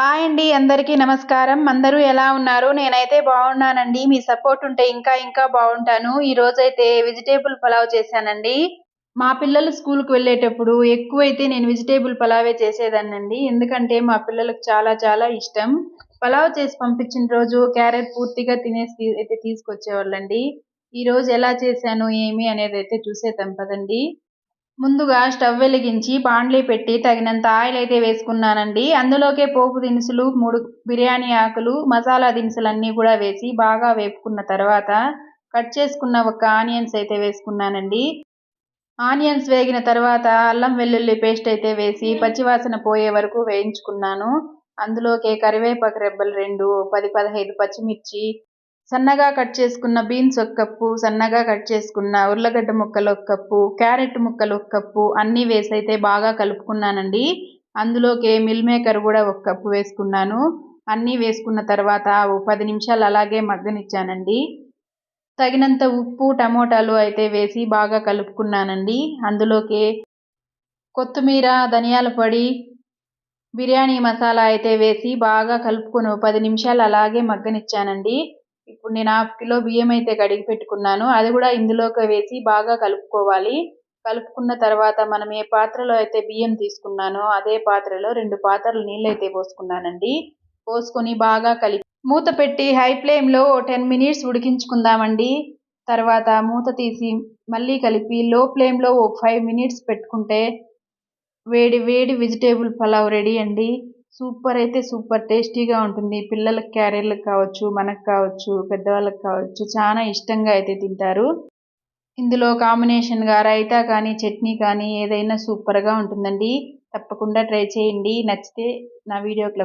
Hi అండి అందరికీ నమస్కారం. అందరూ ఎలా ఉన్నారు? నేనైతే బాగున్నానండి. మీ సపోర్ట్ ఉంటే ఇంకా ఇంకా బాగుంటాను. ఈ రోజైతే వెజిటేబుల్ పలావ్ చేశానండి. మా పిల్లలు స్కూల్కి వెళ్ళేటప్పుడు ఎక్కువైతే నేను వెజిటేబుల్ పలావే చేసేదాన్నండి. ఎందుకంటే మా పిల్లలకు చాలా చాలా ఇష్టం. పలావ్ చేసి పంపించిన రోజు క్యారెట్ పూర్తిగా తినేసి అయితే తీసుకొచ్చేవాళ్ళండి. ఈ రోజు ఎలా చేశాను ఏమి అనేది అయితే చూసేద్దాం పదండి. ముందుగా స్టవ్ వెలిగించి పాండ్లీ పెట్టి తగినంత ఆయిల్ అయితే వేసుకున్నానండి. అందులోకే పోపు దినుసులు మూడు బిర్యానీ ఆకులు మసాలా దినుసులన్నీ కూడా వేసి బాగా వేపుకున్న తర్వాత కట్ చేసుకున్న ఒక ఆనియన్స్ అయితే వేసుకున్నానండి. ఆనియన్స్ వేగిన తర్వాత అల్లం వెల్లుల్లి పేస్ట్ అయితే వేసి పచ్చివాసన పోయే వరకు వేయించుకున్నాను. అందులోకే కరివేపాకు రెబ్బలు రెండు పది పదహైదు పచ్చిమిర్చి సన్నగా కట్ చేసుకున్న బీన్స్ ఒక కప్పు సన్నగా కట్ చేసుకున్న ఉర్లగడ్డ ముక్కలు ఒక కప్పు క్యారెట్ ముక్కలు ఒక కప్పు అన్నీ వేసి అయితే బాగా కలుపుకున్నానండి. అందులోకి మిల్ మేకర్ కూడా ఒక కప్పు వేసుకున్నాను. అన్నీ వేసుకున్న తర్వాత పది నిమిషాలు అలాగే మగ్గనిచ్చానండి. తగినంత ఉప్పు టమోటాలు అయితే వేసి బాగా కలుపుకున్నానండి. అందులోకి కొత్తిమీర ధనియాల పొడి బిర్యానీ మసాలా అయితే వేసి బాగా కలుపుకొని పది నిమిషాలు అలాగే మగ్గనిచ్చానండి. ఇప్పుడు నేను హాఫ్ కిలో బియ్యం అయితే కడిగి పెట్టుకున్నాను. అది కూడా ఇందులోకి వేసి బాగా కలుపుకోవాలి. కలుపుకున్న తర్వాత మనం ఏ పాత్రలో అయితే బియ్యం తీసుకున్నానో అదే పాత్రలో రెండు పాత్రలు నీళ్ళు అయితే పోసుకున్నానండి. పోసుకొని బాగా కలిపి మూత పెట్టి హై ఫ్లేమ్లో టెన్ మినిట్స్ ఉడికించుకుందామండి. తర్వాత మూత తీసి మళ్ళీ కలిపి లో ఫ్లేమ్లో ఒక ఫైవ్ మినిట్స్ పెట్టుకుంటే వేడి వేడి వెజిటేబుల్ పలావ్ రెడీ అండి. సూపర్ అయితే సూపర్ టేస్టీగా ఉంటుంది. పిల్లలకు క్యారియర్లకు కావచ్చు మనకు కావచ్చు పెద్దవాళ్ళకి కావచ్చు చాలా ఇష్టంగా అయితే తింటారు. ఇందులో కాంబినేషన్గా రైతా కానీ చట్నీ కానీ ఏదైనా సూపర్గా ఉంటుందండి. తప్పకుండా ట్రై చేయండి. నచ్చితే నా వీడియోకి